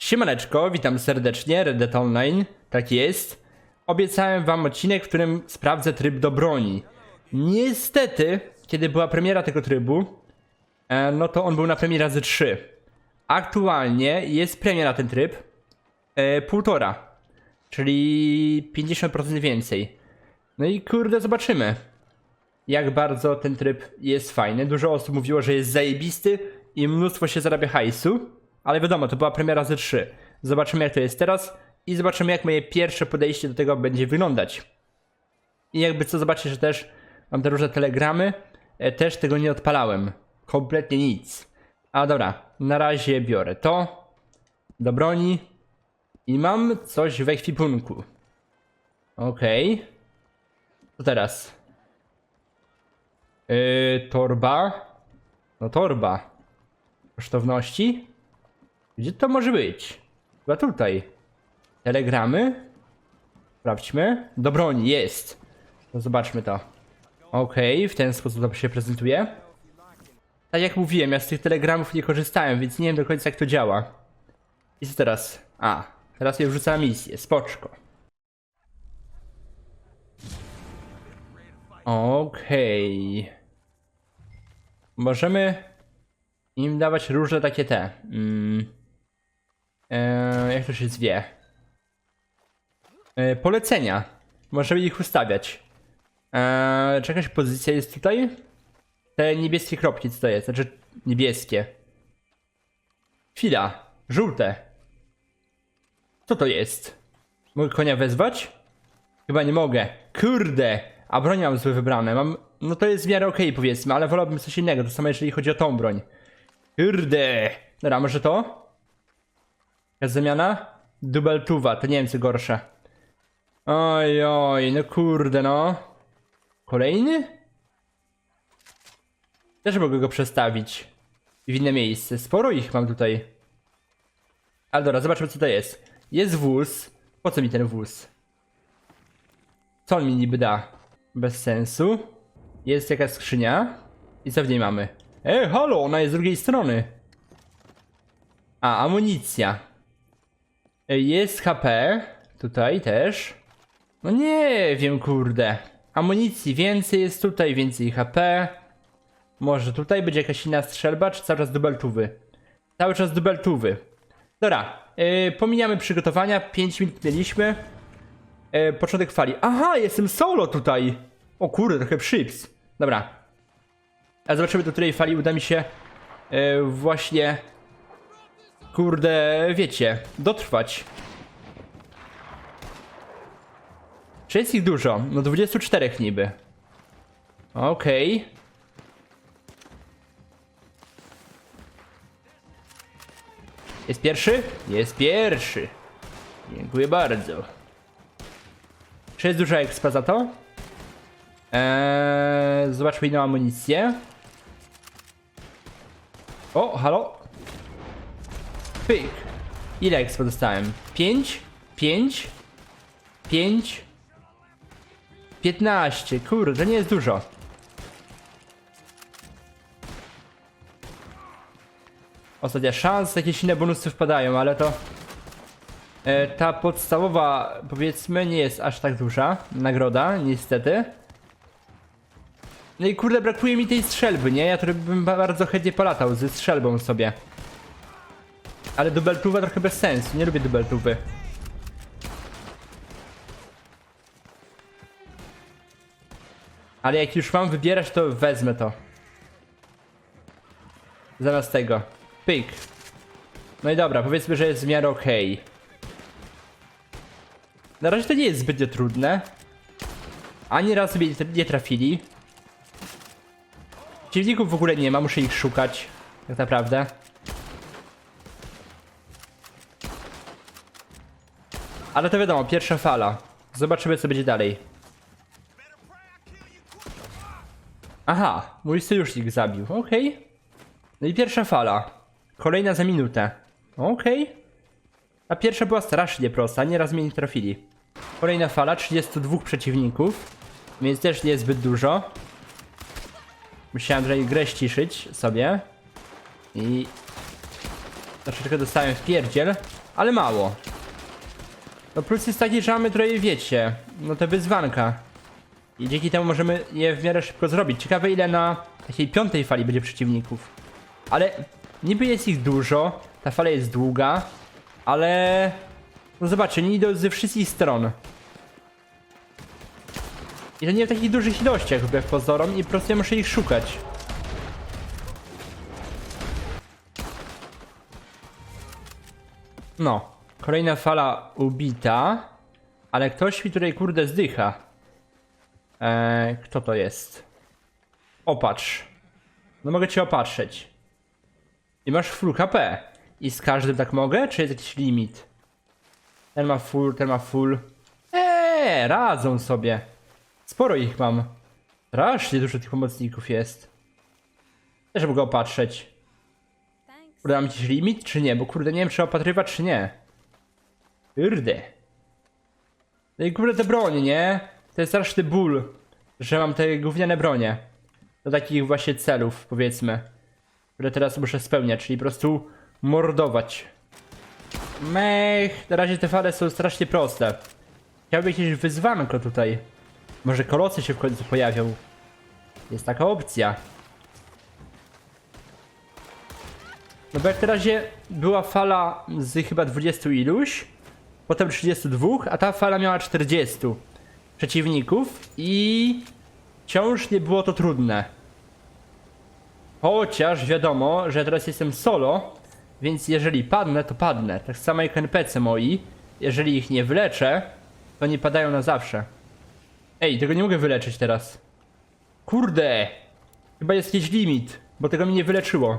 Siemaneczko, witam serdecznie, Red Online, tak jest. Obiecałem wam odcinek, w którym sprawdzę tryb do broni. Niestety, kiedy była premiera tego trybu, e, no to on był na premierze razy 3. Aktualnie jest premia na ten tryb, e, półtora, czyli 50% więcej. No i kurde, zobaczymy, jak bardzo ten tryb jest fajny. Dużo osób mówiło, że jest zajebisty i mnóstwo się zarabia hajsu, ale wiadomo, to była premiera razy 3. Zobaczymy, jak to jest teraz i zobaczymy, jak moje pierwsze podejście do tego będzie wyglądać. I jakby co, zobaczcie, że też mam te różne telegramy, e, też tego nie odpalałem. Kompletnie nic. A dobra, na razie biorę to do broni i mam coś w ekwipunku. Okej. Co teraz? Yy, torba. No torba. Kosztowności? Gdzie to może być? Chyba tutaj. Telegramy. Sprawdźmy. Do broni, jest. No zobaczmy to. Okej, w ten sposób to się prezentuje. Tak jak mówiłem, ja z tych telegramów nie korzystałem, więc nie wiem do końca jak to działa. I co teraz? A, teraz je wrzucam misję, spoczko. Okej. Możemy im dawać różne takie te. Mm, e, jak to się zwie? E, polecenia. Możemy ich ustawiać. E, czy jakaś pozycja jest tutaj? Te niebieskie kropki, co to jest? Znaczy niebieskie. Chwila. Żółte. Co to jest? Mogę konia wezwać? Chyba nie mogę. Kurde! A broń mam złe wybrane. Mam. No to jest w miarę okej powiedzmy, ale wolałbym coś innego. To samo jeżeli chodzi o tą broń. Kurde! Dobra, może to? Jakaś zamiana? Dubeltuwa, to nie wiem co gorsze. Oj, oj, no kurde no. Kolejny? Też mogę go przestawić. W inne miejsce. Sporo ich mam tutaj. Ale dobra, zobaczmy co to jest. Jest wóz. Po co mi ten wóz? Co on mi niby da? Bez sensu. Jest jakaś skrzynia. I co w niej mamy? E, halo, ona jest z drugiej strony. A, amunicja. Jest HP. Tutaj też. No nie wiem, kurde. Amunicji więcej jest tutaj, więcej HP. Może tutaj będzie jakaś inna strzelba, czy cały czas dubeltówy? Cały czas dubeltówy. Dobra, yy, pominiamy przygotowania. 5 minut mieliśmy. Yy, początek fali. Aha, jestem solo tutaj. O kurde, trochę przyps. Dobra. A zobaczymy, do której fali uda mi się yy, właśnie. Kurde, wiecie, dotrwać. Czy jest ich dużo? No 24 niby. Okej. Jest pierwszy? Jest pierwszy. Dziękuję bardzo. Czy jest duża expa za to? Eee, zobaczmy inną amunicję. O, halo? Pyk. Ile expa dostałem? 5? 5? 5? 15. Kurde, to nie jest dużo. Ostatnia szansa, jakieś inne bonusy wpadają, ale to... E, ta podstawowa, powiedzmy, nie jest aż tak duża nagroda, niestety. No i kurde, brakuje mi tej strzelby, nie? Ja to bym ba- bardzo chętnie polatał ze strzelbą sobie. Ale dubeltuwa trochę bez sensu, nie lubię dubeltuwy. Ale jak już mam wybierać, to wezmę to. Zamiast tego. Pyk. No i dobra, powiedzmy, że jest w miarę okej. Na razie to nie jest zbytnio trudne. Ani mnie nie- nie trafili. Przeciwników w ogóle nie ma, muszę ich szukać. Tak naprawdę. Ale to wiadomo, pierwsza fala. Zobaczymy co będzie dalej. Aha, mój sojusznik zabił, okej. No i pierwsza fala. Kolejna za minutę. Okej. A pierwsza była strasznie prosta, nieraz mnie nie trafili. Kolejna fala, 32 przeciwników. Więc też nie jest zbyt dużo. Musiałem tutaj grę ściszyć sobie. I... Troszeczkę dostałem w pierdziel, ale mało. No plus jest taki, że mamy trochę, wiecie, no te wyzwanka. I dzięki temu możemy je w miarę szybko zrobić. Ciekawe ile na takiej piątej fali będzie przeciwników. Ale niby jest ich dużo, ta fala jest długa, ale... No zobaczcie, oni idą ze wszystkich stron. I to nie w takich dużych ilościach wbrew pozorom i po prostu ja muszę ich szukać. No, kolejna fala ubita, ale ktoś mi tutaj kurde zdycha. Eee, kto to jest? Opatrz. No mogę cię opatrzeć. I masz full HP. I z każdym tak mogę? Czy jest jakiś limit? Ten ma full, ten ma full. Eee, radzą sobie. Sporo ich mam. Strasznie dużo tych pomocników jest. Też mogę opatrzeć. Kurde, mam jakiś limit, czy nie? Bo kurde, nie wiem, czy opatrywać, czy nie. Kurde. No i kurde, te bronie, nie? To jest straszny ból, że mam te gówniane bronie. Do takich właśnie celów, powiedzmy. Które teraz muszę spełniać, czyli po prostu mordować. Mech, na razie te fale są strasznie proste. Chciałbym jakieś wyzwanko tutaj. Może kolosy się w końcu pojawią. Jest taka opcja. No bo jak na razie była fala z chyba 20 iluś, potem 32, a ta fala miała 40 przeciwników i wciąż nie było to trudne. Chociaż wiadomo, że teraz jestem solo, więc jeżeli padnę, to padnę. Tak samo jak NPC moi, jeżeli ich nie wyleczę, to nie padają na zawsze. Ej, tego nie mogę wyleczyć teraz. Kurde! Chyba jest jakiś limit, bo tego mi nie wyleczyło.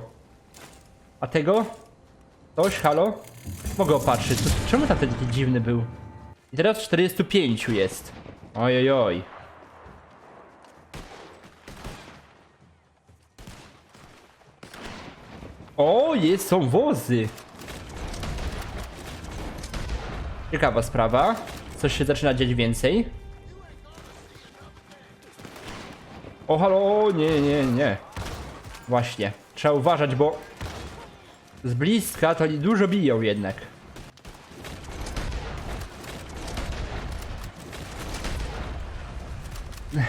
A tego? Coś, halo? Mogę opatrzyć. Czemu ten taki dziwny był? I teraz 45 jest. Oj, oj. O, jest, są wozy. Ciekawa sprawa. Coś się zaczyna dziać więcej. O, halo, nie, nie, nie. Właśnie. Trzeba uważać, bo z bliska to oni dużo biją jednak.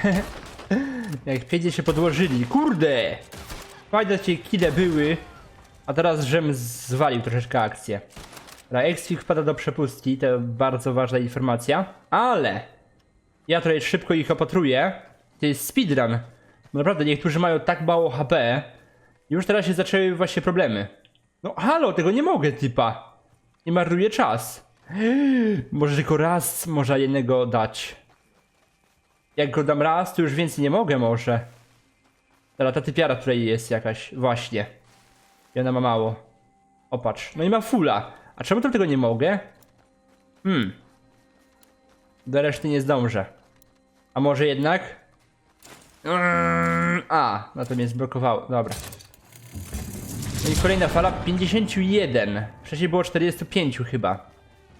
Jak pięknie się podłożyli. Kurde! Fajne ci kile były. A teraz żem zwalił troszeczkę akcję. Exfig wpada do przepustki, to bardzo ważna informacja. Ale ja tutaj szybko ich opatruję. To jest speedrun. Naprawdę, niektórzy mają tak mało HP. Już teraz się zaczęły właśnie problemy. No halo, tego nie mogę, typa. Nie marnuję czas. Może tylko raz można jednego dać. Jak go dam raz, to już więcej nie mogę może. Dobra, ta typiara tutaj jest jakaś, właśnie. I ona ma mało. Opatrz, no i ma fulla. A czemu to tego nie mogę? Hmm. Do reszty nie zdążę. A może jednak? Mm, A, no to mnie zblokowało, dobra. No i kolejna fala 51. Wcześniej było 45 chyba.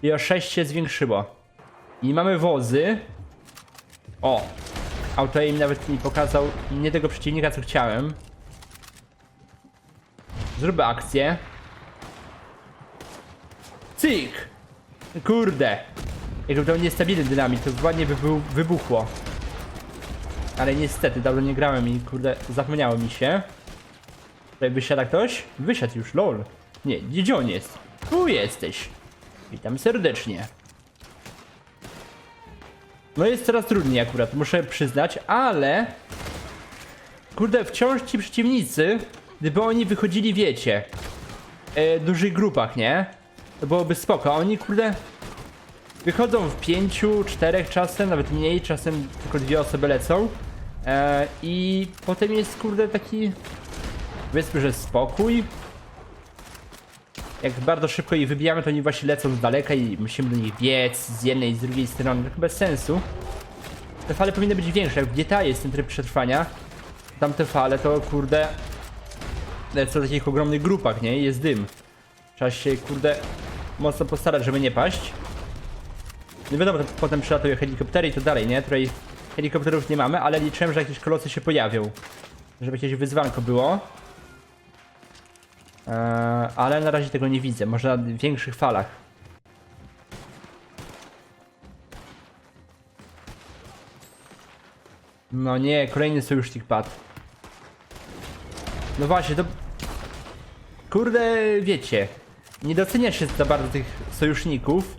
I o 6 się zwiększyło. I mamy wozy. O! Auto im nawet mi pokazał nie tego przeciwnika co chciałem. Zrób akcję. Cyk! Kurde! Jakby to niestabilny dynamit, to ładnie by wybuchło. Ale niestety, dawno nie grałem i kurde, zapomniało mi się. Tutaj wysiada ktoś? Wysiadł już, lol. Nie, gdzie on jest? Tu jesteś. Witam serdecznie. No jest coraz trudniej akurat, muszę przyznać, ale... Kurde, wciąż ci przeciwnicy, gdyby oni wychodzili, wiecie, e, w dużych grupach, nie? To byłoby spoko, a oni, kurde, wychodzą w pięciu, czterech czasem, nawet mniej, czasem tylko dwie osoby lecą. E, I potem jest, kurde, taki Powiedzmy, że spokój. Jak bardzo szybko ich wybijamy, to oni właśnie lecą z daleka i musimy do nich biec z jednej i z drugiej strony. To bez sensu. Te fale powinny być większe. Jak w jest ten tryb przetrwania, tamte fale to kurde lecą w takich ogromnych grupach, nie? Jest dym. Trzeba się kurde mocno postarać, żeby nie paść. Nie wiadomo, to potem przylatują helikoptery i to dalej, nie? Tutaj helikopterów nie mamy, ale liczyłem, że jakieś kolosy się pojawią. Żeby jakieś wyzwanko było. Eee, ale na razie tego nie widzę. Może na większych falach. No nie, kolejny sojusznik padł. No właśnie, to... Kurde, wiecie, nie docenia się za bardzo tych sojuszników,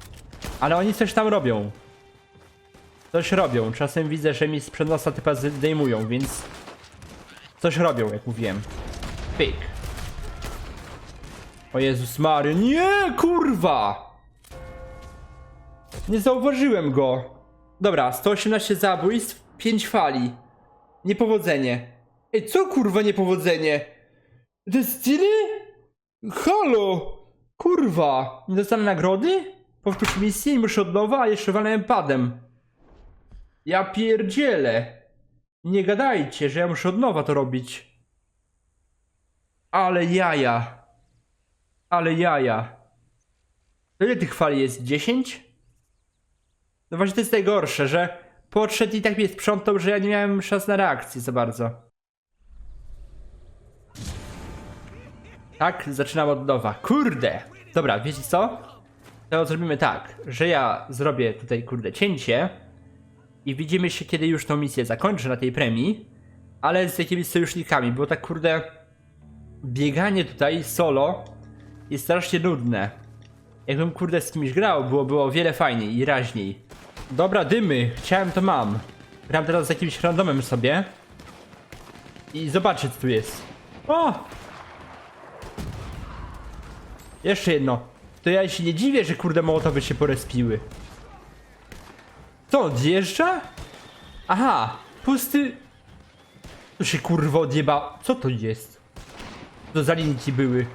ale oni coś tam robią. Coś robią. Czasem widzę, że mi z przenosa typa zdejmują, więc... Coś robią, jak mówiłem. Pyk. O Jezus Maria, nie, kurwa! Nie zauważyłem go. Dobra, 118 zabójstw, 5 fali. Niepowodzenie. Ej, co kurwa niepowodzenie? To jest tyle? Halo! Kurwa! Nie dostanę nagrody? Powtórz misję i muszę od nowa, a jeszcze walałem padem. Ja pierdzielę. Nie gadajcie, że ja muszę od nowa to robić. Ale jaja. Ale jaja. Ile tych fali jest? 10? No właśnie to jest najgorsze, że podszedł i tak mnie sprzątał, że ja nie miałem szans na reakcję za bardzo. Tak, zaczynam od nowa. Kurde! Dobra, wiecie co? To zrobimy tak, że ja zrobię tutaj, kurde, cięcie i widzimy się, kiedy już tą misję zakończę na tej premii, ale z jakimiś sojusznikami, bo tak, kurde, bieganie tutaj solo jest strasznie nudne. Jakbym, kurde, z kimś grał, byłoby o wiele fajniej i raźniej. Dobra, dymy, chciałem to mam. Gram teraz z jakimś randomem sobie. I zobaczcie, co tu jest. O! Jeszcze jedno. To ja się nie dziwię, że kurde mołotowy się porespiły. Co, odjeżdża? Aha, pusty... Tu się kurwa odjeba... Co to jest? To za linki były.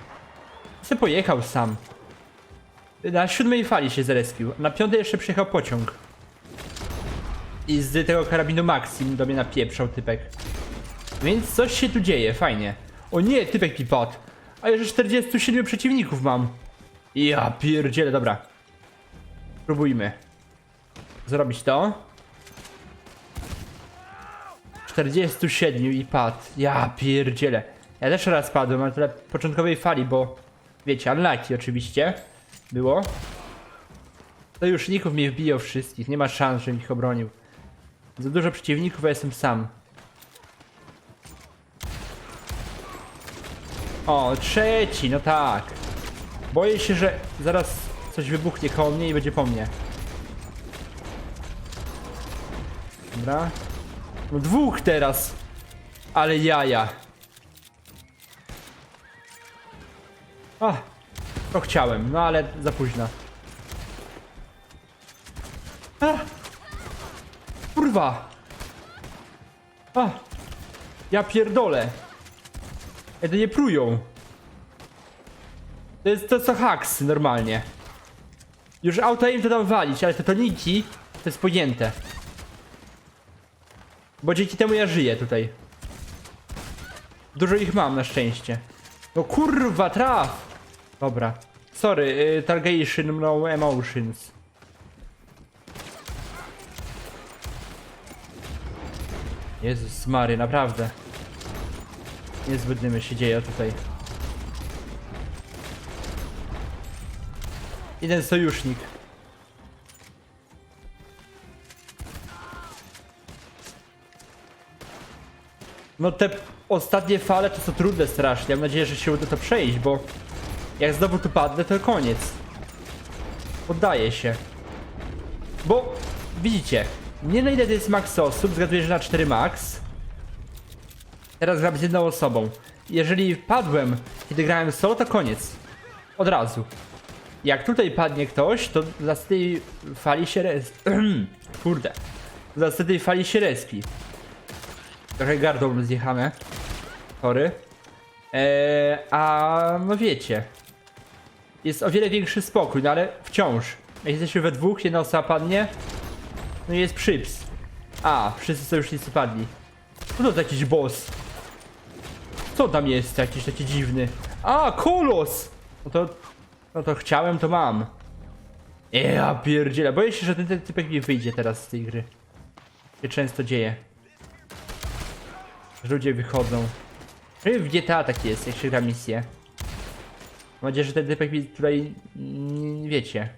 Se pojechał sam. Na siódmej fali się zarespił. Na piątej jeszcze przyjechał pociąg. I z tego karabinu Maxim do mnie napieprzał typek. Więc coś się tu dzieje, fajnie. O nie, typek padł. A jeszcze 47 przeciwników mam. Ja pierdzielę, dobra. Próbujmy. Zrobić to. 47 i padł. Ja pierdzielę. Ja też raz padłem, ale tyle początkowej fali, bo wiecie, unlucky oczywiście było. Sojuszników mnie wbiją wszystkich, nie ma szans, żebym ich obronił. Za dużo przeciwników, a jestem sam. O, trzeci, no tak. Boję się, że zaraz coś wybuchnie koło mnie i będzie po mnie. Dobra. No dwóch teraz. Ale jaja. A, to chciałem, no ale za późno. A! Kurwa! A! Ja pierdolę! Ej, to nie prują. To jest to co haks normalnie. Już auto im to dam walić, ale te toniki to jest pojęte. Bo dzięki temu ja żyję tutaj. Dużo ich mam na szczęście. No kurwa, traf! Dobra. Sorry, y, targation, no emotions. Jezus Mary, naprawdę. Niezbyt dymy się dzieje tutaj. Jeden sojusznik. No te ostatnie fale to są trudne strasznie. Mam nadzieję, że się uda to przejść, bo jak znowu tu padnę, to koniec. Poddaję się. Bo widzicie, nie na ile to jest max osób, zgaduję, że na 4 max. Teraz gram z jedną osobą. Jeżeli padłem, kiedy grałem solo, to koniec. Od razu. Jak tutaj padnie ktoś, to za tej fali się res... Kurde. Za tej fali się respi. Trochę gardło zjechane. Sorry. Eee, a no wiecie. Jest o wiele większy spokój, no ale wciąż. Jak jesteśmy we dwóch, jedna osoba padnie. No i jest przyps. A, wszyscy sojusznicy padli. Co to za jakiś boss? Co tam jest jakiś taki dziwny? A, kolos! No to, no to chciałem, to mam. Ja pierdzielę, boję się, że ten, ten typek mi wyjdzie teraz z tej gry. Się często dzieje. Ludzie wychodzą. Czy w GTA tak jest, jak się gra misję. Mam nadzieję, że ten typek mi tutaj, nie wiecie,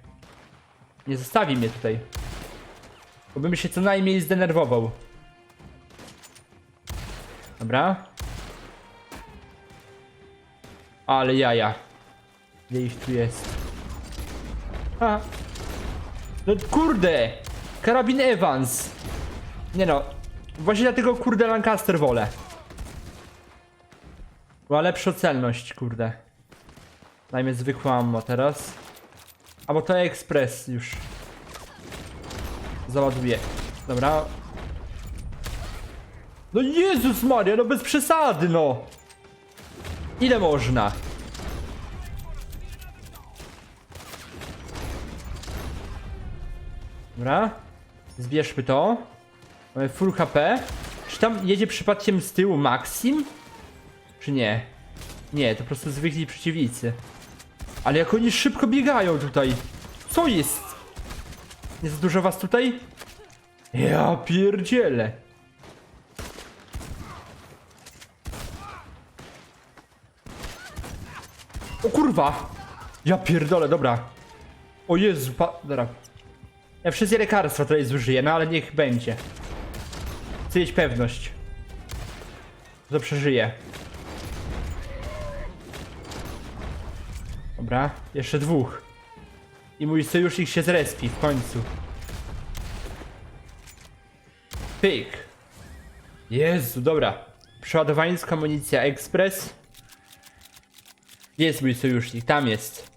nie zostawi mnie tutaj. Bo bym się co najmniej zdenerwował. Dobra. Ale jaja. Ile ich tu jest? A. No kurde! Karabin Evans! Nie no. Właśnie dlatego kurde Lancaster wolę. Była lepsza celność, kurde. Dajmy zwykłą ammo teraz. Albo to ekspres już. Załaduję. Dobra. No Jezus Maria, no bez przesady, no! Ile można? Dobra. Zbierzmy to. Mamy full HP. Czy tam jedzie przypadkiem z tyłu Maxim? Czy nie? Nie, to po prostu zwykli przeciwnicy. Ale jak oni szybko biegają tutaj. Co jest? Jest dużo was tutaj? Ja pierdzielę. O kurwa! Ja pierdolę, dobra. O Jezu, pa... Dobra. Ja wszystkie lekarstwa tutaj zużyję, no ale niech będzie. Chcę mieć pewność. że przeżyję. Dobra, jeszcze dwóch. I mój sojusznik się zrespi w końcu. Pyk. Jezu, dobra. Przeładowańska amunicja ekspres. Jest mój sojusznik, tam jest.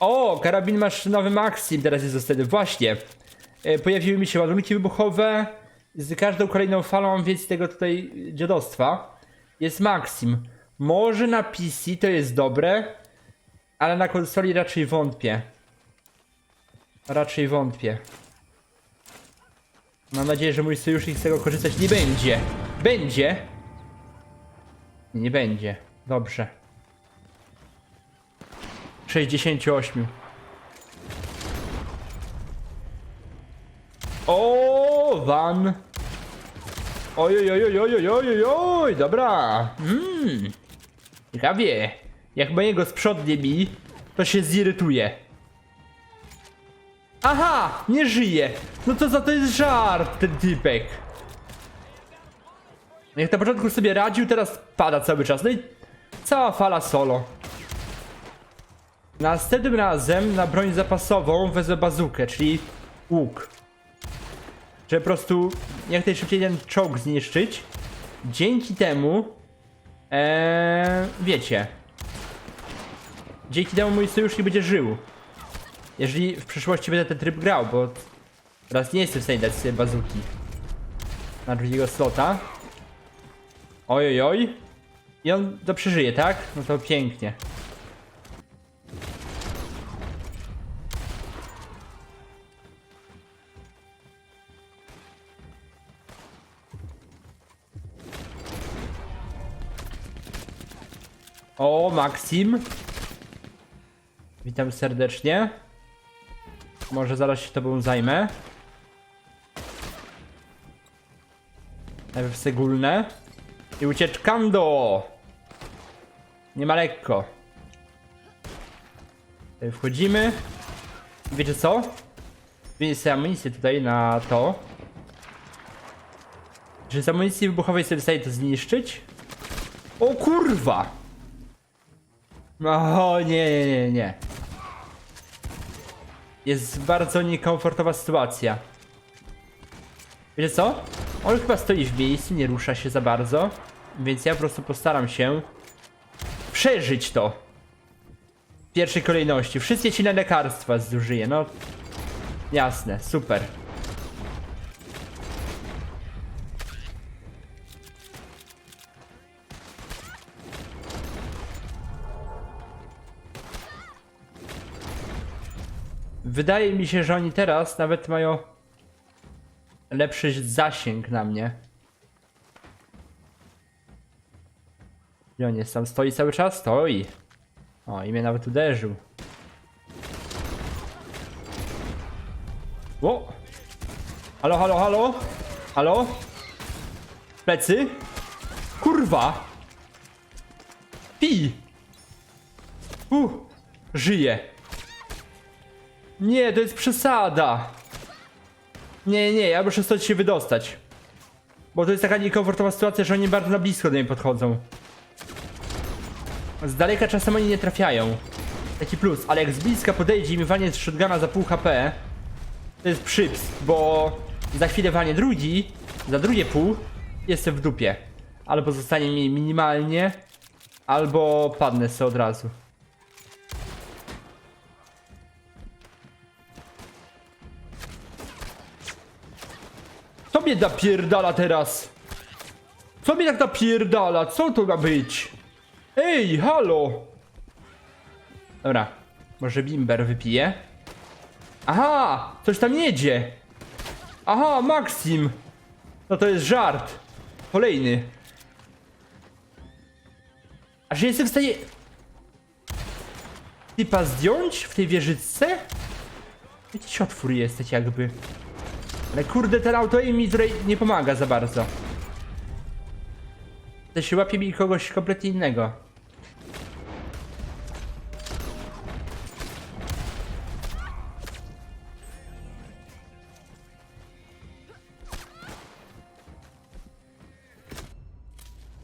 O, karabin maszynowy Maxim teraz jest dostępny. Właśnie. E, pojawiły mi się ładunki wybuchowe. Z każdą kolejną falą więcej tego tutaj dziadostwa. Jest Maxim. Może na PC to jest dobre, ale na konsoli raczej wątpię. Raczej wątpię. Mam nadzieję, że mój sojusznik z tego korzystać nie będzie. Będzie. Nie, będzie. Dobrze. 68. O, van. Oj, oj, oj, oj, oj, oj, oj, oj, dobra. Mmm. Ciekawie. Jak mojego sprzątnie mi, to się zirytuje. Aha, nie żyje. No to za to jest żart, ten typek. Jak na początku sobie radził, teraz pada cały czas. No i cała fala solo. Następnym razem na broń zapasową wezmę bazukę, czyli łuk. Żeby po prostu jak najszybciej ten czołg zniszczyć. Dzięki temu, ee, wiecie, dzięki temu mój sojusznik będzie żył. Jeżeli w przyszłości będę ten tryb grał, bo teraz nie jestem w stanie dać sobie bazuki na drugiego slota. Oj, oj, oj. I on to przeżyje, tak? No to pięknie. O, Maxim. Witam serdecznie. Może zaraz się tobą zajmę. Najpierw segulne. I ucieczkando! Nie ma lekko. Tutaj wchodzimy. Wiecie co? Zmienię sobie amunicję tutaj na to. Czy z amunicji wybuchowej sobie w stanie to zniszczyć? O kurwa! O nie, nie, nie, nie. Jest bardzo niekomfortowa sytuacja. Wiecie co? On chyba stoi w miejscu, nie rusza się za bardzo. Więc ja po prostu postaram się przeżyć to. W pierwszej kolejności. Wszystkie ci lekarstwa zużyję, no. Jasne, super. Wydaje mi się, że oni teraz nawet mają lepszy zasięg na mnie. I on jest tam, stoi cały czas? Stoi. O, i mnie nawet uderzył. O! Halo, halo, halo? Halo? Plecy? Kurwa! Pi! U! Żyje. Nie, to jest przesada. Nie, nie, ja muszę stąd się wydostać. Bo to jest taka niekomfortowa sytuacja, że oni bardzo na blisko do mnie podchodzą. Z daleka czasem oni nie trafiają. Taki plus, ale jak z bliska podejdzie i mi walnie z shotguna za pół HP, to jest przyps, bo za chwilę walnie drugi, za drugie pół, jestem w dupie. Albo zostanie mi minimalnie, albo padnę sobie od razu. Mnie napierdala teraz? Co mnie tak napierdala? Co to ma być? Ej, halo! Dobra, może bimber wypije? Aha, coś tam jedzie! Aha, Maxim! No to jest żart. Kolejny. A że jestem w stanie... Typa zdjąć w tej wieżyczce? Jakiś otwór jest tak jakby. Ale kurde, ten auto mi tutaj nie pomaga za bardzo. To się łapie mi kogoś kompletnie innego.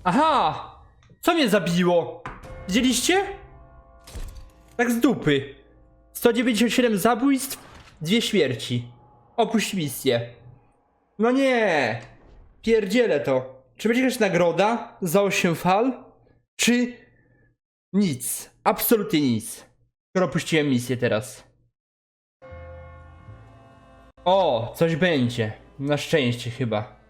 Aha! Co mnie zabiło? Widzieliście? Tak z dupy. 197 zabójstw, dwie śmierci. Opuść misję. No nie! Pierdzielę to. Czy będzie jakaś nagroda za 8 fal? Czy nic? Absolutnie nic. Skoro opuściłem misję teraz. O, coś będzie. Na szczęście chyba.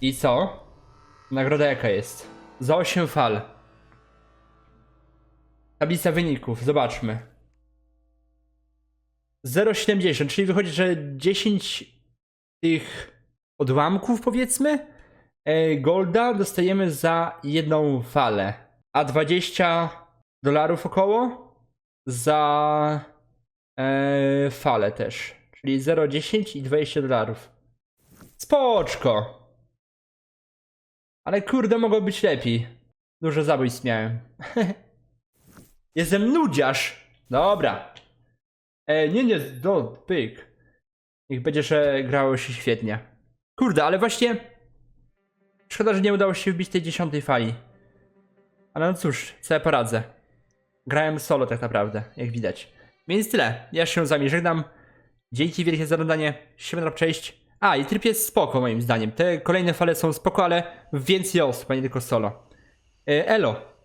I co? Nagroda jaka jest? Za 8 fal. Tablica wyników, zobaczmy. 0,70, czyli wychodzi, że 10 tych odłamków powiedzmy e, golda dostajemy za jedną falę, a 20 dolarów około za e, falę też, czyli 0,10 i 20 dolarów. Spoczko! Ale kurde, mogło być lepiej. Dużo zabójstw miałem. Jestem nudziarz! Dobra. E, nie, nie, do, pyk. Niech będzie, że grało się świetnie. Kurde, ale właśnie... Szkoda, że nie udało się wbić tej dziesiątej fali. Ale no cóż, co ja poradzę. Grałem solo tak naprawdę, jak widać. Więc tyle. Ja się z wami żegnam. Dzięki wielkie za oglądanie. Siemano, cześć. A, i tryb jest spoko moim zdaniem. Te kolejne fale są spoko, ale więcej osób, a nie tylko solo. E, elo.